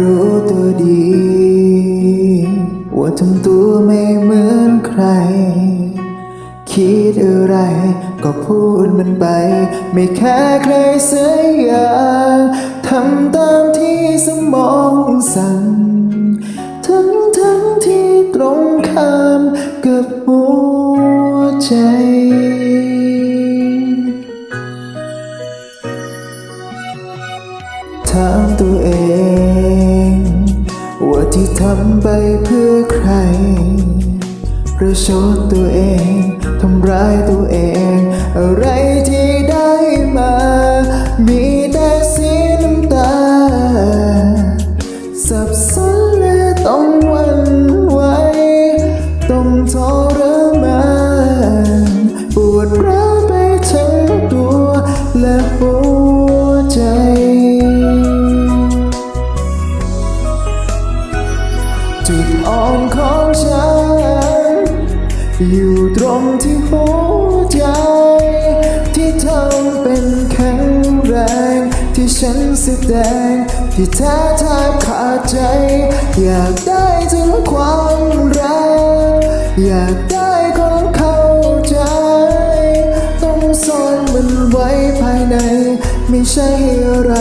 รู้ตัวดี ว่าทำตัวไม่เหมือนใคร คิดอะไร ก็พูดมันไป ไม่แค่ใครสักอย่างทำตามที่สมองสั่งทั้งทั้งที่ตรงข้ามกับหัวใจ ทำไปเพื่อใคร ประชดตัวเอง ทำร้ายตัวเอง อยู่ตรงที่หัวใจ ที่ทำเป็นแข็งแรง ที่ฉันแสดง ที่แท้แทบขาดใจ อยากได้ถึงความรัก อยากได้คนเข้าใจ ต้องซ่อนมันไว้ภายใน ไม่ใช่อะไร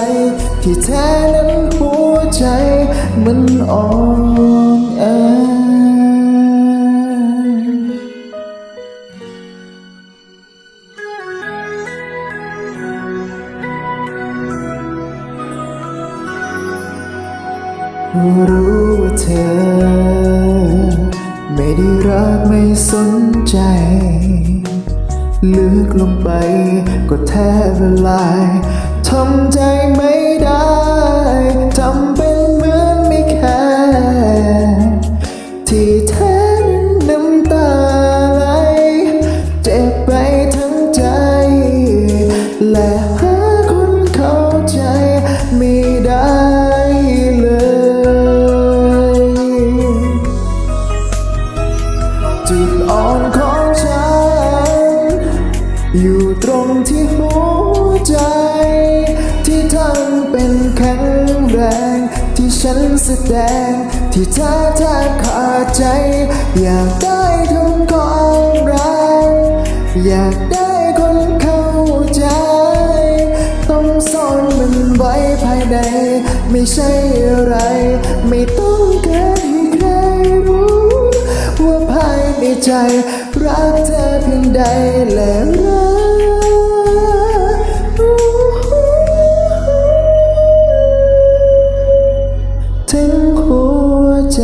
ที่แท้นั้นหัวใจมันอ่อน รู้ว่าเธอ ไม่ได้รักไม่สนใจลึกลงไปก็แทบละลายทำใจไม่ได้ จุดอ่อนของฉัน อยู่ตรงที่หัวใจ ที่ทำเป็นแข็งแรง ที่ฉันแสดง ที่แท้แทบขาดใจ อยากได้ทุกความรักอยากได้คนเข้าใจ ต้องซ่อนมันไว้ภายใน ไม่ใช่อะไร ไม่ต้อง ใจ รักเธอเพียงใดและรัถึงหัวใจ